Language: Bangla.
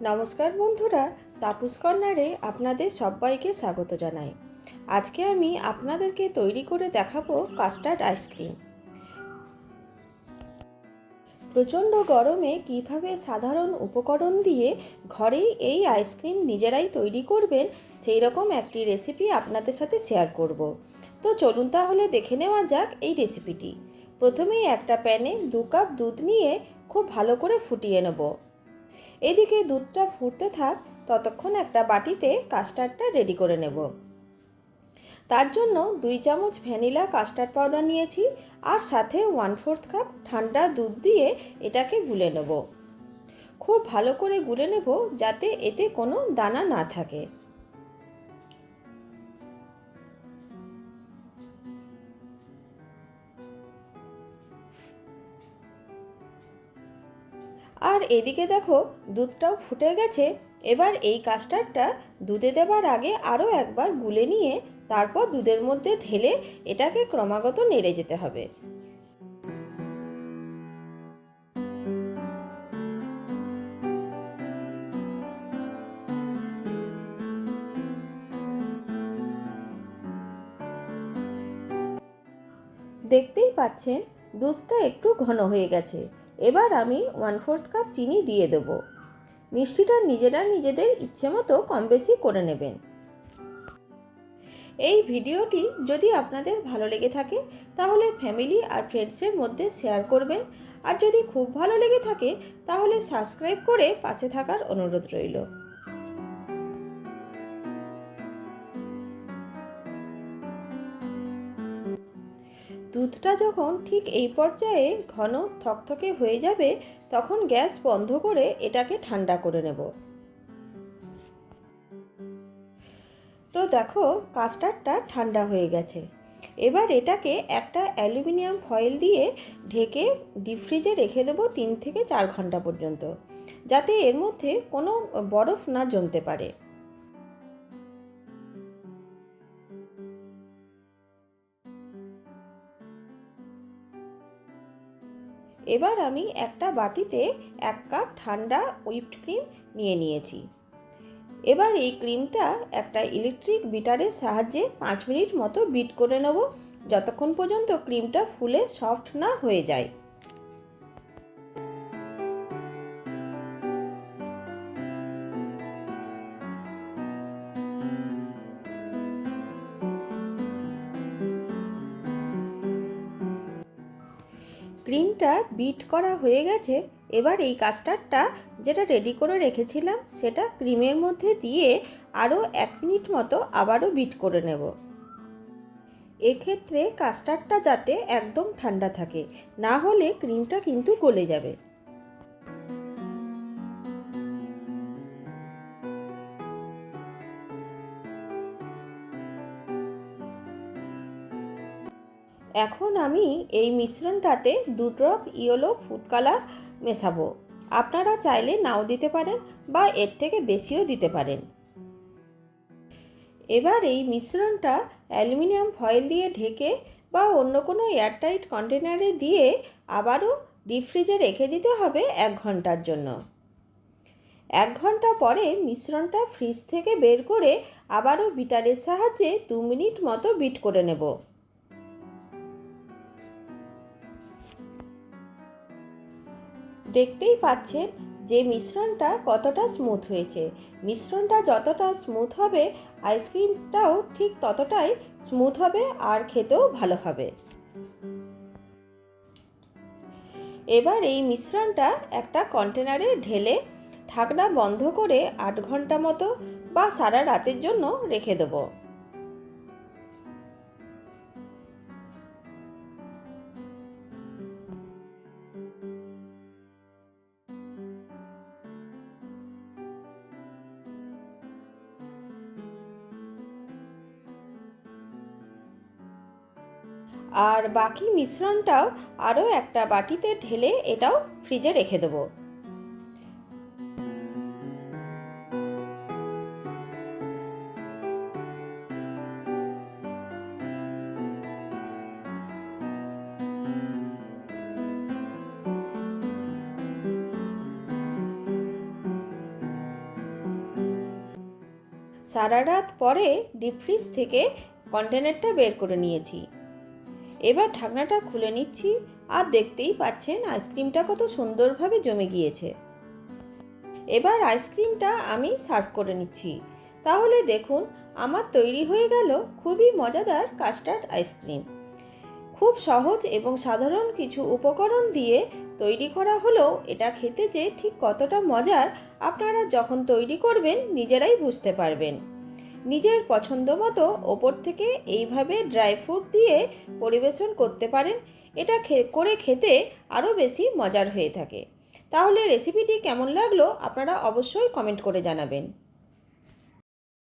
নমস্কার বন্ধুরা, তাপুস কর্নারে আপনাদের সবাইকে স্বাগত জানাই। আজকে আমি আপনাদেরকে তৈরি করে দেখাবো কাস্টার্ড আইসক্রিম। প্রচণ্ড গরমে কীভাবে সাধারণ উপকরণ দিয়ে ঘরেই এই আইসক্রিম নিজেরাই তৈরি করবেন, সেই রকম একটি রেসিপি আপনাদের সাথে শেয়ার করব। তো চলুন তাহলে দেখে নেওয়া যাক এই রেসিপিটি। প্রথমেই একটা প্যানে দু কাপ দুধ নিয়ে খুব ভালো করে ফুটিয়ে নেব। এদিকে দুধটা ফুটতে থাক, ততক্ষণ একটা বাটিতে কাস্টার্ডটা রেডি করে নেব। তার জন্য দুই চামচ ভ্যানিলা কাস্টার্ড পাউডার নিয়েছি আর সাথে ওয়ান ফোর্থ কাপ ঠান্ডা দুধ দিয়ে এটাকে গুলে নেব। খুব ভালো করে গুলে নেব যাতে এতে কোনো দানা না থাকে। আর এদিকে দেখো দুধটাও ফুটে গেছে। এবার এই কাস্টার্ডটা দুধে দেবার আগে আরও একবার গুলে নিয়ে তারপর দুধের মধ্যে ঢেলে এটাকে ক্রমাগত নেড়ে যেতে হবে। দেখতেই পাচ্ছেন দুধটা একটু ঘন হয়ে গেছে। এবার আমি ওয়ান ফোর্থ কাপ চিনি দিয়ে দেব। মিষ্টিটা নিজেরা নিজেদের ইচ্ছে মতো কম বেশি করে নেবেন। এই ভিডিওটি যদি আপনাদের ভালো লেগে থাকে, তাহলে ফ্যামিলি আর ফ্রেন্ডসের মধ্যে শেয়ার করবেন। আর যদি খুব ভালো লেগে থাকে, তাহলে সাবস্ক্রাইব করে পাশে থাকার অনুরোধ রইল। দুধটা যখন ঠিক এই পর্যায়ে ঘন থকথকে হয়ে যাবে, তখন গ্যাস বন্ধ করে এটাকে ঠান্ডা করে নেব। তো দেখো, কাস্টার্ডটা ঠান্ডা হয়ে গেছে। এবার এটাকে একটা অ্যালুমিনিয়াম ফয়েল দিয়ে ঢেকে ডিপ ফ্রিজে রেখে দেবো তিন থেকে চার ঘণ্টা পর্যন্ত, যাতে এর মধ্যে কোনো বরফ না জমতে পারে। এবার আমি একটা বাটিতে এক কাপ ঠান্ডা হুইপড ক্রিম নিয়ে নিয়েছি। এবার এই ক্রিমটা একটা ইলেকট্রিক বিটারের সাহায্যে পাঁচ মিনিট মতো বিট করে নেব, যতক্ষণ পর্যন্ত ক্রিমটা ফুলে সফট না হয়ে যায়। ক্রিমটা বিট করা হয়ে গেছে, এবার এই কাস্টার্ডটা যেটা রেডি করে রেখেছিলাম সেটা ক্রিমের মধ্যে দিয়ে আরও এক মিনিট মতো আবারও বিট করে নেব। এক্ষেত্রে কাস্টার্ডটা যাতে একদম ঠান্ডা থাকে, না হলে ক্রিমটা কিন্তু গলে যাবে। এখন আমি এই মিশ্রণটাতে দু ড্রপ ইয়েলো ফুড কালার মেশাবো। আপনারা চাইলে নাও দিতে পারেন বা এর থেকে বেশিও দিতে পারেন। এবার এই মিশ্রণটা অ্যালুমিনিয়াম ফয়েল দিয়ে ঢেকে বা অন্য কোনো এয়ারটাইট কন্টেনারে দিয়ে আবারও ডিপ ফ্রিজে রেখে দিতে হবে এক ঘণ্টার জন্য। এক ঘণ্টা পরে মিশ্রণটা ফ্রিজ থেকে বের করে আবারও বিটারের সাহায্যে দু মিনিট মতো বিট করে নেব। দেখতেই পাচ্ছেন যে মিশ্রণটা কতটা স্মুথ হয়েছে। মিশ্রণটা যতটা স্মুথ হবে আইসক্রিমটাও ঠিক ততটাই স্মুথ হবে আর খেতেও ভালো হবে। এবার এই মিশ্রণটা একটা কন্টেনারে ঢেলে ঢাকনা বন্ধ করে আট ঘণ্টা মতো বা সারা রাতের জন্য রেখে দেবো। আর বাকি মিশ্রণটাও আরও একটা বাটিতে ঢেলে এটাও ফ্রিজে রেখে দেবো। সারা রাত পরে ডিপ ফ্রিজ থেকে কন্টেনারটা বের করে নিয়েছি। এবার ঢাকনাটা খুলে নিচ্ছি আর দেখতেই পাচ্ছেন আইসক্রিমটা কত সুন্দরভাবে জমে গিয়েছে। এবার আইসক্রিমটা আমি সার্ভ করে নিচ্ছি। তাহলে দেখুন, আমার তৈরি হয়ে গেল খুবই মজাদার কাস্টার্ড আইসক্রিম। খুব সহজ এবং সাধারণ কিছু উপকরণ দিয়ে তৈরি করা হলেও এটা খেতে যে ঠিক কতটা মজার আপনারা যখন তৈরি করবেন নিজেরাই বুঝতে পারবেন। নিজের পছন্দ মতো ওপর থেকে এইভাবে ড্রাই ফ্রুট দিয়ে পরিবেশন করতে পারেন। এটা করে খেতে আরও বেশি মজার হয়ে থাকে। তাহলে রেসিপিটি কেমন লাগল আপনারা অবশ্যই কমেন্ট করে জানাবেন।